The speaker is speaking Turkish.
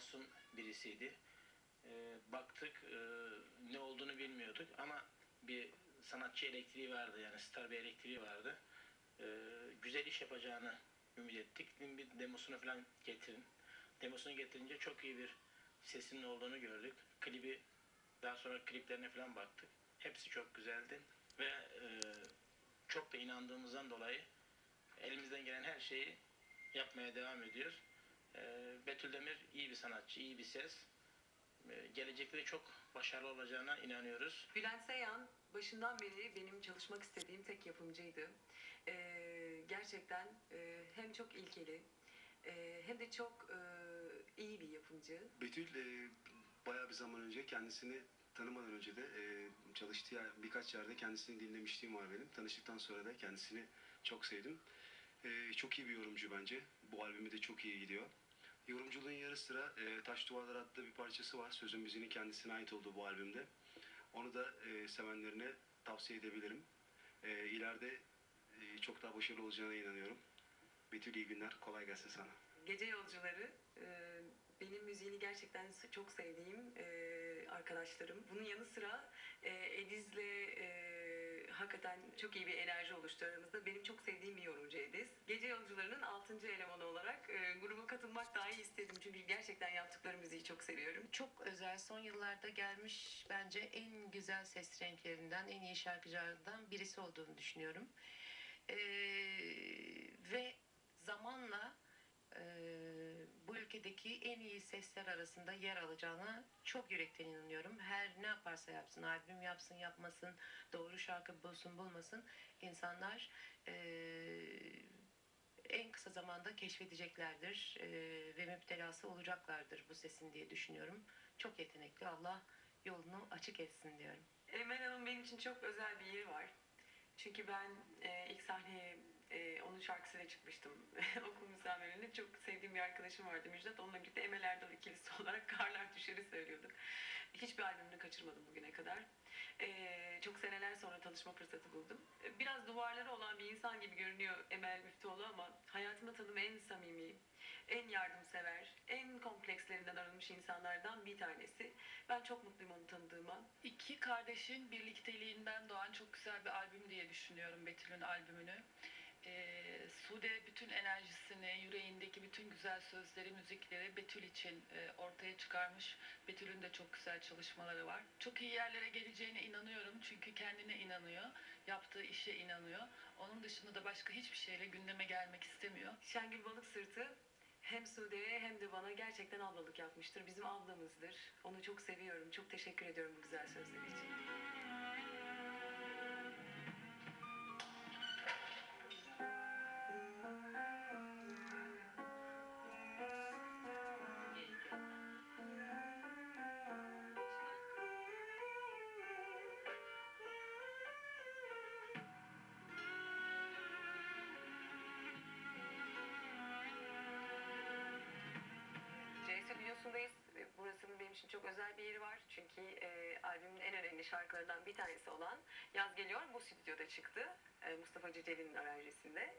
masum birisiydi. E, baktık e, ne olduğunu bilmiyorduk ama bir sanatçı elektriği vardı yani star bir elektriği vardı. E, güzel iş yapacağını ümit ettik. Bir demosunu falan getirin. Demosunu getirince çok iyi bir sesinin olduğunu gördük. Klibi daha sonra kliplerine falan baktık. Hepsi çok güzeldi ve e, çok da inandığımızdan dolayı elimizden gelen her şeyi yapmaya devam ediyoruz. E, Betül Demir iyi bir sanatçı, iyi bir ses. E, gelecekte de çok başarılı olacağına inanıyoruz. Bülent Seyhan başından beri benim çalışmak istediğim tek yapımcıydı. Ee, gerçekten e, hem çok ilkeli e, hem de çok e, iyi bir yapımcı. Betül e, bayağı bir zaman önce kendisini tanımadan önce de e, çalıştığı yer, birkaç yerde kendisini dinlemişliğim var benim. Tanıştıktan sonra da kendisini çok sevdim. E, çok iyi bir yorumcu bence. Bu albümü de çok iyi gidiyor. Yorumculuğun yarı sıra e, Taş Duvarlar adlı bir parçası var. Sözün müziğinin kendisine ait olduğu bu albümde. Onu da e, sevenlerine tavsiye edebilirim. E, ileride e, çok daha başarılı olacağına inanıyorum. Betül iyi günler. Kolay gelsin sana. Gece Yolcuları e, benim müziğini gerçekten çok sevdiğim e, arkadaşlarım. Bunun yanı sıra e, Ediz'le e, hakikaten çok iyi bir enerji oluştu aramızda. Benim çok sevdiğim bir yorumcu Ediz. Gece Yolcuları'nın 6. elemanı olarak e, gruba katılmak dahi istedim. Çünkü gerçekten yaptıkları müziği çok seviyorum. Çok özel son yıllarda gelmiş bence en güzel ses renklerinden, en iyi şarkıcılardan birisi olduğunu düşünüyorum. Ee, ve zamanla e, bu ülkedeki en iyi sesler arasında yer alacağına çok yürekten inanıyorum. Her ne yaparsa yapsın, albüm yapsın yapmasın, doğru şarkı bulsun bulmasın insanlar e, en kısa zamanda keşfedeceklerdir e, ve müptelası olacaklardır bu sesin diye düşünüyorum. Çok yetenekli. Allah yolunu açık etsin diyorum. Emel Hanım benim için çok özel bir yeri var. Çünkü ben e, ilk sahneye e, onun şarkısıyla çıkmıştım. Okul müsamerinde çok sevdiğim bir arkadaşım vardı Müjdat. Onunla birlikte Emel Erdal ikilisi olarak Karlar Düşer'i söylüyorduk. Hiçbir albümünü kaçırmadım bugüne kadar. E, çok seneler sonra tanışma fırsatı buldum. E, Biraz duvarları olan bir insan gibi görünüyor Emel Müftüoğlu ama hayatımda tanıdığım en samimi, en yardımsever, en komplekslerinden arınmış insanlardan bir tanesi. Ben çok mutluyum onu tanıdığıma. İki kardeşin birlikteliğinden doğan çok güzel bir albüm diye düşünüyorum Betül'ün albümünü. Ee, Sude bütün enerjisini, yüreğindeki bütün güzel sözleri, müzikleri Betül için e, ortaya çıkarmış. Betül'ün de çok güzel çalışmaları var. Çok iyi yerlere geleceğine inanıyorum çünkü kendine inanıyor, yaptığı işe inanıyor. Onun dışında da başka hiçbir şeyle gündeme gelmek istemiyor. Şengül Balık Sırtı hem Sude'ye hem de bana gerçekten ablalık yapmıştır. Bizim ablamızdır. Onu çok seviyorum. Çok teşekkür ediyorum bu güzel sözleri için. Ve Burasının benim için çok özel bir yeri var. Çünkü e, albümün en önemli şarkılarından bir tanesi olan Yaz Geliyor bu stüdyoda çıktı. E, Mustafa Ceceli'nin aranjesinde.